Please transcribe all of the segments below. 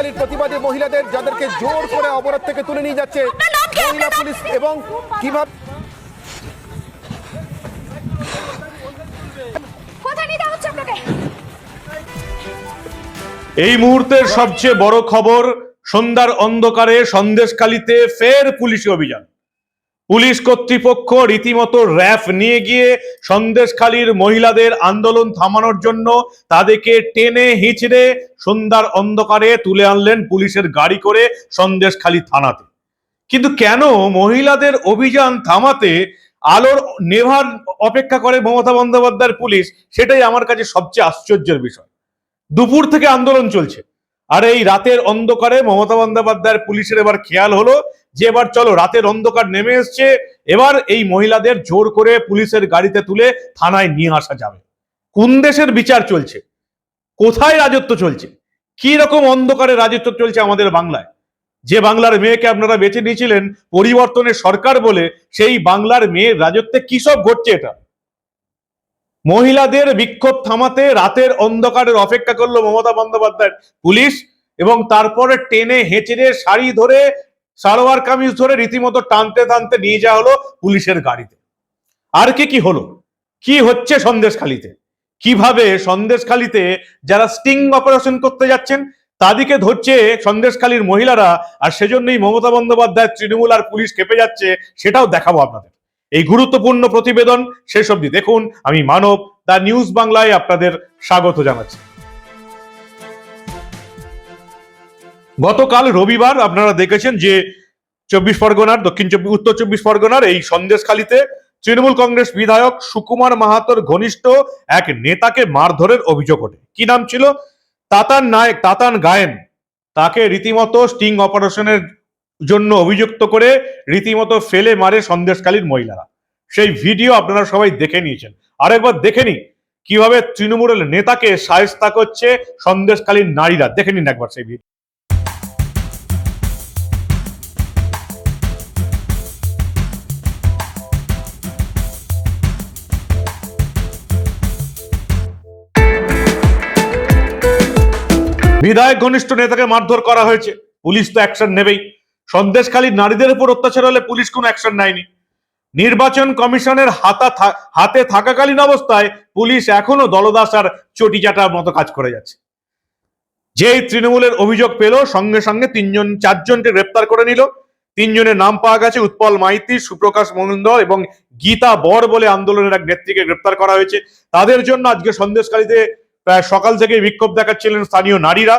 সন্দেশখালীর প্রতিবাদী মহিলাদের যাদেরকে জোর করে অবরোধ থেকে তুলে নিয়ে যাচ্ছে মহিলা পুলিশ এবং কীভাবে এই মুহূর্তের সবচেয়ে বড় খবর সন্ধ্যার অন্ধকারে সন্দেশকালীতে ফের পুলিশি অভিযান। পুলিশ কর্তৃপক্ষ রীতিমতো র্যাফ নিয়ে গিয়ে সন্দেশখালীর মহিলাদের আন্দোলন থামানোর জন্য তাদেরকে টেনে হিঁচড়ে সন্ধ্যার অন্ধকারে তুলে আনলেন পুলিশের গাড়ি করে সন্দেশখালী থানাতে। কিন্তু কেন মহিলাদের অভিযান থামাতে আলোর নেভার অপেক্ষা করে মমতা বন্দ্যোপাধ্যায়ের পুলিশ? সেটাই আমার কাছে সবচেয়ে আশ্চর্যের বিষয়। দুপুর থেকে আন্দোলন চলছে। আর এই রাতের অন্ধকারে মমতা বন্দ্যোপাধ্যায়ের পুলিশের এবার খেয়াল হলো যে এবার চলো, রাতের অন্ধকার নেমে এসছে, এবার এই মহিলাদের জোর করে পুলিশের গাড়িতে তুলে থানায় নিয়ে আসা যাবে। কোন দেশের বিচার চলছে? কোথায় রাজত্ব চলছে? কি রকম অন্ধকারে রাজত্ব চলছে আমাদের বাংলায়? যে বাংলার মেয়েকে আপনারা বেছে নিয়েছিলেন পরিবর্তনের সরকার বলে, সেই বাংলার মেয়ের রাজত্বে কি সব ঘটছে এটা? মহিলাদের বিক্ষোভ থামাতে রাতের অন্ধকারের অপেক্ষা করল মমতা বন্দ্যোপাধ্যায় পুলিশ এবং তারপরে টেনে হেঁচড়ে শাড়ি ধরে সালোয়ার কামিজ ধরে রীতিমতো টানতে টানতে নিয়ে যাওয়া হলো পুলিশের গাড়িতে। আর কি কি হলো? কি হচ্ছে সন্দেশখালিতে? কীভাবে সন্দেশখালিতে যারা স্টিং অপারেশন করতে যাচ্ছেন, তাদেরকে ধরছে সন্দেশখালীর মহিলারা, আর সেজন্যই মমতা বন্দ্যোপাধ্যায়, তৃণমূল আর পুলিশ কেঁপে যাচ্ছে, সেটাও দেখাবো আপনাদের। এই গুরুত্বপূর্ণ প্রতিবেদন শেষ অবধি দেখুন। আমি মানব দা নিউজ বাংলায় আপনাদের স্বাগত জানাচ্ছি। গতকাল রবিবার আপনারা দেখেছেন যে চব্বিশ পরগনার, দক্ষিণ চব্বিশ, উত্তর চব্বিশ পরগনার এই সন্দেশখালিতে তৃণমূল কংগ্রেস বিধায়ক সুকুমার মাহাতোর ঘনিষ্ঠ এক নেতাকে মারধরের অভিযোগ ওঠে। কি নাম ছিল? তাতান নায়ক, তাতান গায়েন। তাকে রীতিমতো স্টিং অপারেশনের জন্য অভিযুক্ত করে রীতিমতো ফেলে মারে সন্দেশকালীর মহিলারা। সেই ভিডিও আপনারা সবাই দেখে নিয়েছেন। আরেকবার দেখে নি কীভাবে তৃণমূলের নেতাকে সায়স্তা করছে সন্দেশকালীন নারীরা। দেখে নিন একবার সেই ভিডিও। বিধায়ক ঘনিষ্ঠ নেতাকে মারধর করা হয়েছে। পুলিশ তো অ্যাকশন নেবেই। সন্দেশখালীর নারীদের উপর অত্যাচার হলে পুলিশ কোনো অ্যাকশন নেয়নি। নির্বাচন কমিশনের হাতা হাতে থাকাকালীন অবস্থায় পুলিশ এখনও দলদাস আর চটিচাটার মতো কাজ করে যাচ্ছে। যেই তৃণমূলের অভিযোগ পেল, সঙ্গে সঙ্গে তিনজন, চারজনকে গ্রেপ্তার করে নিল। তিনজনের নাম পাওয়া গেছে উৎপল মাইতি, সুপ্রকাশ মজুমদার এবং গীতা বর বলে আন্দোলনের এক নেত্রীকে গ্রেপ্তার করা হয়েছে। তাদের জন্য আজকে সন্দেশকারীতে প্রায় সকাল থেকে বিক্ষোভ দেখাচ্ছিলেন স্থানীয় নারীরা।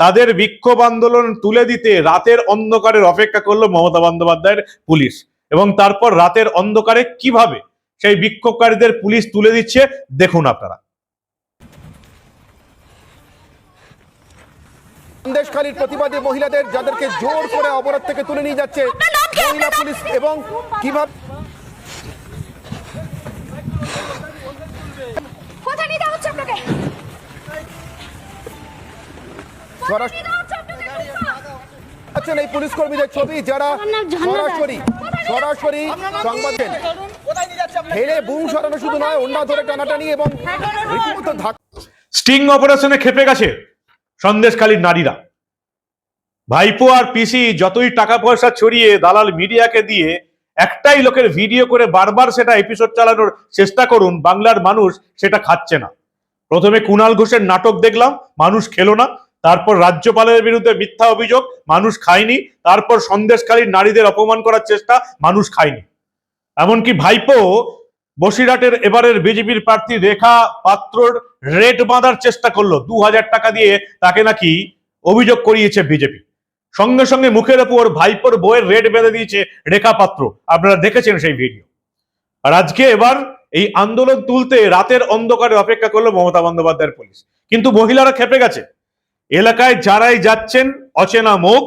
তাদের বিক্ষোভ আন্দোলন তুলে দিতে রাতের অন্ধকারের অপেক্ষা করল মমতা বন্দ্যোপাধ্যায়ের পুলিশ। এবং তারপর রাতের অন্ধকারে কীভাবে সেই বিক্ষোভকারীদের পুলিশ তুলে দিচ্ছে দেখুন আপনারা। সন্দেশখালীর প্রতিবাদী মহিলাদের যাদেরকে জোর করে অবরোধ থেকে তুলে নিয়ে যাচ্ছে মহিলা পুলিশ এবং কীভাবে আছেন এই পুলিশ কর্মীদের ছবি, যারা সরাসরি সরাসরি সংবাদ বুম সরানো শুধু নয় অন্যা ধরে এবং রীতিমতো স্টিং অপারেশনে খেপে গেছে সন্দেশখালীর নারীরা। ভাইপো আর পিসি যতই টাকা পয়সা ছড়িয়ে দালাল মিডিয়াকে দিয়ে একটাই লোকের ভিডিও করে বারবার সেটা এপিসোড চালানোর চেষ্টা করুন, বাংলার মানুষ সেটা খাচ্ছে না। প্রথমে কুণাল ঘোষের নাটক দেখলাম, মানুষ খেলো না তারপর রাজ্যপালের বিরুদ্ধে মিথ্যা অভিযোগ, মানুষ খায়নি। তারপর সন্দেশকারী নারীদের অপমান করার চেষ্টা, মানুষ খায়নি। এমনকি ভাইপো বসিরহাটের এবারের বিজেপির প্রার্থী রেখা পাত্রর রেট বাঁধার চেষ্টা করল। দু হাজার টাকা দিয়ে তাকে নাকি অভিযোগ করিয়েছে বিজেপি। সঙ্গে সঙ্গে মুখের উপর ভাইপোর বইয়ের রেট বেঁধে দিয়েছে রেখা পাত্র। আপনারা দেখেছেন সেই ভিডিও। আর আজকে এবার এই আন্দোলন তুলতে রাতের অন্ধকারে অপেক্ষা করল মমতা বন্দ্যোপাধ্যায়ের পুলিশ। কিন্তু মহিলারা খেপে গেছে। এলাকায় যারাই যাচ্ছেন, অচেনা মুখ,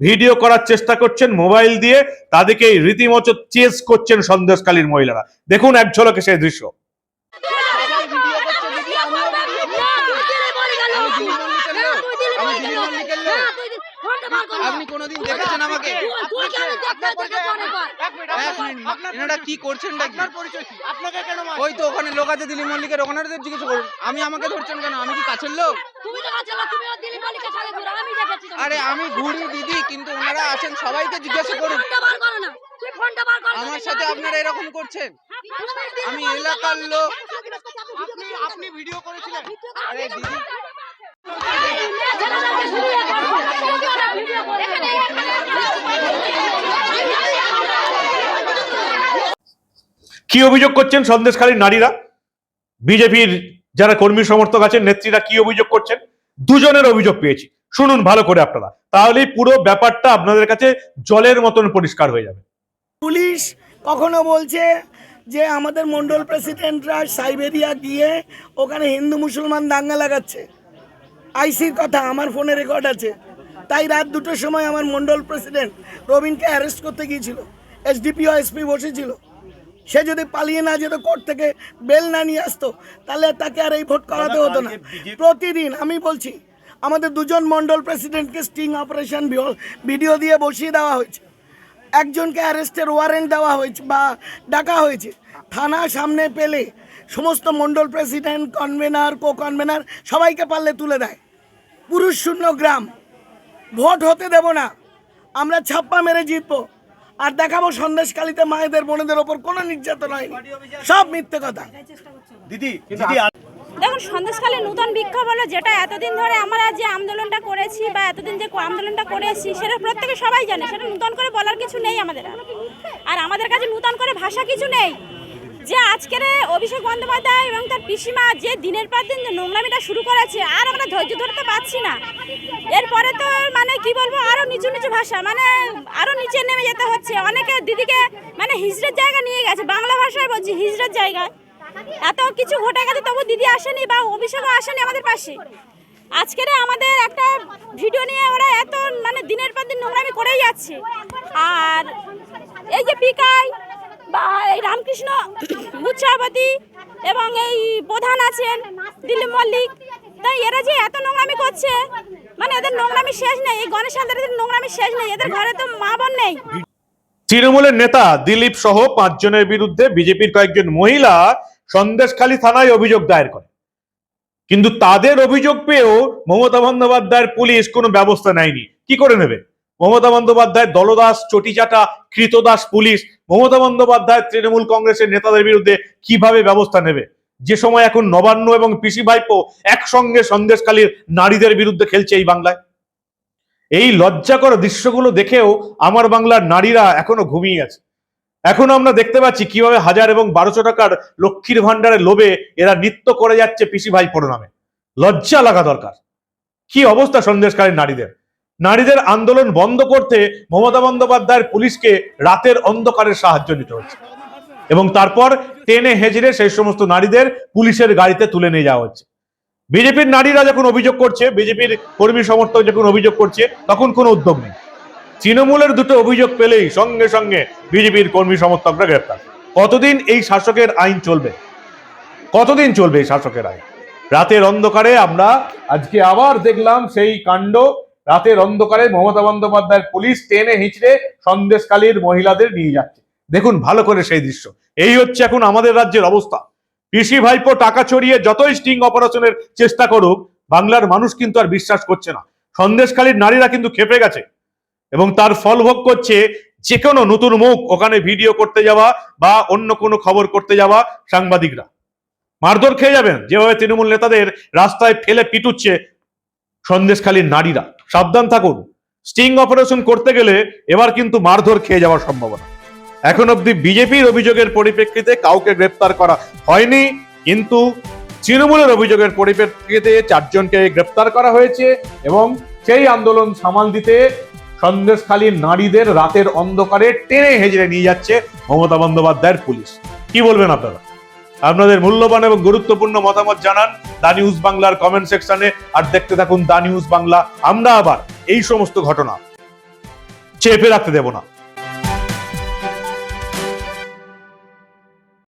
ভিডিও করার চেষ্টা করছেন, মোবাইল দিয়ে তাদেরকে রীতিমতো চেস করছেন সন্দেশকালীর মহিলারা। দেখুন এক ঝলকে সেই দৃশ্য। আপনি কোনোদিন দেখেছেন আমাকে? এক মিনিট এনারা কি করছেন ওই তো ওখানে লোক আছে দিলীপ মল্লিকের ওখানে জিজ্ঞেস করুন। আমি আমাকে ধরছেন কেন? আমি কি কাছের লোক? আরে আমি ঘুরি দিদি কিন্তু ওনারা আছেন সবাইকে জিজ্ঞাসা করুন। আমার সাথে আপনারা এরকম করছেন? আমি এলাকার লোক। আপনি ভিডিও করেছিলেন? আরে দিদি। কি অভিযোগ করছেন সন্দেশখালীর নারীরা? বিজেপির যারা কর্মী সমর্থক আছেন, নেত্রীরা কি অভিযোগ করছেন? দুজনের অভিযোগ পেয়েছি। শুনুন ভালো করে আপনারা। তাহলেই পুরো ব্যাপারটা আপনাদের কাছে জলের মতন পরিষ্কার হয়ে যাবে। পুলিশ কখনো বলছে যে আমাদের মন্ডল প্রেসিডেন্টরা সাইবেরিয়া গিয়ে ওখানে হিন্দু মুসলমান দাঙ্গা লাগাচ্ছে। আইসির কথা, আমার ফোনে রেকর্ড আছে। তাই রাত দুটোর সময় আমার মন্ডল প্রেসিডেন্ট রবিনকে অ্যারেস্ট করতে গিয়েছিল। এসডিপি ও এসপি বসেছিল। সে যদি পালিয়ে না যেত কোর্ট থেকে বেল না নিয়ে আসতো তাহলে তাকে আর এই ভোট করাতে হতো না। প্রতিদিন আমি বলছি আমাদের দুজন মন্ডল প্রেসিডেন্টকে স্টিং অপারেশন ভিডিও দিয়ে বসিয়ে দেওয়া হয়েছে। একজনকে অ্যারেস্টের ওয়ারেন্ট দেওয়া হয়েছে বা ডাকা হয়েছে। থানা সামনে পেলে সমস্ত mandal president convener co convener সবাইকে পারলে তুলে দেয়। পুরুষ শূন্য গ্রাম। ভোট হতে দেব না। আমরা ছাপ্পা মেরে জিতবো। আর দেখাবো সন্দেশকালীতে মায়েদের বোনেদের ওপর কোনো নির্যাতন হয়নি। সব মিথ্যে কথা। দিদি দেখুন সন্দেশকালে নতুন বিক্ষোভ হলো যেটা এতদিন ধরে আমরা যে আন্দোলনটা করেছি বা এতদিন যে আন্দোলনটা করে এসেছি সেটা প্রত্যেকে সবাই জানে। সেটা নতুন করে বলার কিছু নেই আমাদের। আর আমাদের কাছে নতুন করে ভাষা কিছু নেই। যে আজকের অভিষেক বন্দ্যোপাধ্যায় এবং তার পিসিমা যে দিনের পর দিন নোংরামিটা শুরু করেছে, আর আমরা ধৈর্য ধরতে পারছি না। এরপরে তো মানে কি বলব, আরও নিচু নিচু ভাষা মানে আরও নিচে নেমে যেতে হচ্ছে। অনেকে দিদিকে মানে হিজড়ের জায়গা নিয়ে গেছে, বাংলা ভাষায় বলছি হিজড়ের জায়গায় এত কিছু ঘটে গেছে, তবু দিদি আসেনি বা অভিষেকও আসেনি আমাদের পাশে। আজকের আমাদের একটা ভিডিও নিয়ে ওরা এত মানে দিনের পর দিন নোংরামি করেই যাচ্ছে। আর এই যে পিকাই বা এই রামকৃষ্ণ মুচ্ছাবতী এবং এই প্রধান আছেন দিলীপ মল্লিক। তাই এরা যে এত নোংরামি করছে মানে এদের নোংরামি শেষ নেই, এই গণেশ হালদারের নোংরামি শেষ নেই, এদের ঘরে তো মা বোন নেই। তৃণমূলের নেতা দিলীপ সহ পাঁচজনের বিরুদ্ধে বিজেপির কয়েকজন মহিলা সন্দেশখালী থানায় অভিযোগ দায়ের করে। কিন্তু তাদের অভিযোগ পেয়েও মমতা বন্দ্যোপাধ্যায়ের পুলিশ কোনো ব্যবস্থা নেয়নি। কি করে নেবে? মমতা বন্দ্যোপাধ্যায়ের দলদাস, চটিচাটা, কৃতদাস পুলিশ মমতা বন্দ্যোপাধ্যায় তৃণমূল কংগ্রেসের নেতাদের বিরুদ্ধে কীভাবে ব্যবস্থা নেবে? যে সময় এখন নবান্ন এবং পিসি ভাইপো একসঙ্গে সন্দেশখালীর নারীদের বিরুদ্ধে খেলছে এই বাংলায়। এই লজ্জাকর দৃশ্যগুলো দেখেও আমার বাংলার নারীরা এখনও ঘুমিয়ে আছে। এখনও আমরা দেখতে পাচ্ছি কীভাবে হাজার এবং বারোশো টাকার লক্ষ্মীর ভান্ডারের লোভে এরা নৃত্য করে যাচ্ছে পিসি ভাই নামে। লজ্জা লাগা দরকার। কি অবস্থা সন্দেশকারী নারীদের? নারীদের আন্দোলন বন্ধ করতে মমতা বন্দ্যোপাধ্যায়ের পুলিশকে রাতের অন্ধকারের সাহায্য নিতে হচ্ছে। এবং তারপর টেনে হেজড়ে সেই সমস্ত নারীদের পুলিশের গাড়িতে তুলে নিয়ে যাওয়া হচ্ছে। বিজেপির নারীরা যখন অভিযোগ করছে, বিজেপির কর্মী সমর্থক যখন অভিযোগ করছে, তখন কোনো উদ্যোগ নেই। তৃণমূলের দুটো অভিযোগ পেলেই সঙ্গে সঙ্গে বিজেপির কর্মী সমর্থকরা গ্রেপ্তার। কতদিন এই শাসকের আইন চলবে? কতদিন চলবে এই শাসকের আইন? রাতের অন্ধকারে আমরা আজকে আবার দেখলাম সেই কাণ্ড রাতের অন্ধকারে মমতা বন্দ্যোপাধ্যায়ের পুলিশ টেনে হিচড়ে সন্দেশকালীর মহিলাদের নিয়ে যাচ্ছে। দেখুন ভালো করে সেই দৃশ্য। এই হচ্ছে এখন আমাদের রাজ্যের অবস্থা। পিসি ভাইপো টাকা চড়িয়ে যতই স্টিং অপারেশনের চেষ্টা করুক, বাংলার মানুষ কিন্তু আর বিশ্বাস করছে না। সন্দেশকালীর নারীরা কিন্তু খেপে গেছে এবং তার ফল ভোগ করছে যে কোনো নতুন মুখ ওখানে ভিডিও করতে যাওয়া বা অন্য কোনো খবর করতে যাওয়া সাংবাদিকরা। মারধর খেয়ে যাবেন। যেভাবে তৃণমূল নেতাদের রাস্তায় ফেলে পিটুচ্ছে সন্দেশখালীর নারীরা। সাবধান থাকুন। স্টিং অপারেশন করতে গেলে এবার কিন্তু মারধর খেয়ে যাওয়ার সম্ভাবনা। এখন অবধি বিজেপির অভিযোগের পরিপ্রেক্ষিতে কাউকে গ্রেপ্তার করা হয়নি, কিন্তু তৃণমূলের অভিযোগের পরিপ্রেক্ষিতে চারজনকে গ্রেপ্তার করা হয়েছে এবং সেই আন্দোলন সামাল দিতে সন্দেশখালীর নারীদের রাতের অন্ধকারে টেনে হেজড়ে নিয়ে যাচ্ছে মমতা বন্দ্যোপাধ্যায়ের পুলিশ। কি বলবেন আপনারা? আপনাদের মূল্যবান এবং গুরুত্বপূর্ণ মতামত জানান দা নিউজ বাংলার কমেন্ট সেকশনে, আর দেখতে থাকুন দা নিউজ বাংলা। আমরা আবার এই সমস্ত ঘটনা চেপে রাখতে দেব না।